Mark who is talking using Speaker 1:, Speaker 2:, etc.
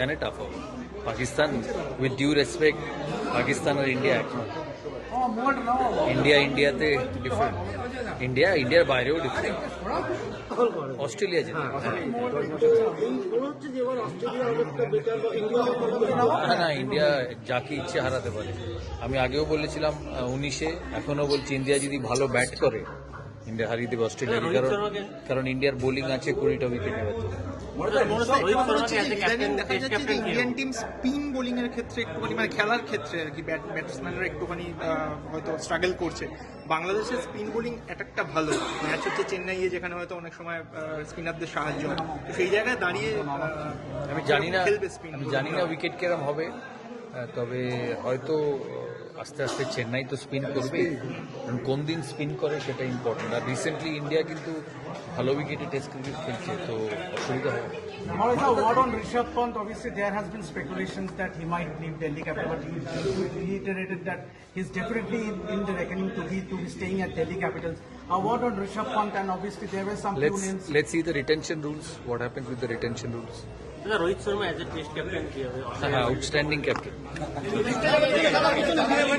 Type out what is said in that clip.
Speaker 1: এখানে টাফ হবে Pakistan with due respect Pakistan R India এক নয়। ইন্ডিয়া ইন্ডিয়াতে ডিফারেন্ট ইন্ডিয়া ইন্ডিয়ার বাইরেও ডিফারেন্ট অস্ট্রেলিয়া যেতে না না ইন্ডিয়া যাকে ইচ্ছে হারাতে পারে আমি আগেও বলেছিলাম উনিশে এখনও বলছি ইন্ডিয়া যদি ভালো ব্যাট করে ইন্ডিয়া হারিয়ে দেবে অস্ট্রেলিয়াকে কারণ কারণ ইন্ডিয়ার বোলিং আছে কুড়িটা উইকেট নেবে
Speaker 2: যে ইন্ডিয়ান টিম স্পিন বোলিং এর ক্ষেত্রে একটুখানি মানে খেলার ক্ষেত্রে আর কি ব্যাটসম্যানরা একটুখানি হয়তো স্ট্রাগল করছে। বাংলাদেশের স্পিন বোলিং অ্যাটাকটা ভালো ম্যাচ হচ্ছে চেন্নাইয়ে যেখানে হয়তো অনেক সময় স্পিনারদের সাহায্য হয়। তো সেই জায়গায় দাঁড়িয়ে
Speaker 1: আমি জানি না
Speaker 2: খেলবে স্পিন
Speaker 1: আমি জানি না উইকেট কেরম হবে তবে হয়তো আস্তে আস্তে চেন্নাই তো স্পিন করবে। কোন দিন স্পিন করে সেটা ইম্পর্টেন্ট আর রিসেন্টলি ইন্ডিয়া কিন্তু ভালো উইকেটে টেস্ট ক্রিকেট খেলছে তো অসুবিধা হবে
Speaker 3: Maharaj, a word on Rishabh Pant. Obviously, there has been speculations that he might leave Delhi Capital, but he reiterated that he's definitely in, in the reckoning to be to be staying at Delhi Capitals. A word on Rishabh Pant, and obviously there were some few
Speaker 1: let's
Speaker 3: names.
Speaker 1: let's see the retention rules what happens with the retention rules
Speaker 4: দাদা Rohit Sharma as a test captain কি হবে
Speaker 1: হ্যাঁ outstanding captain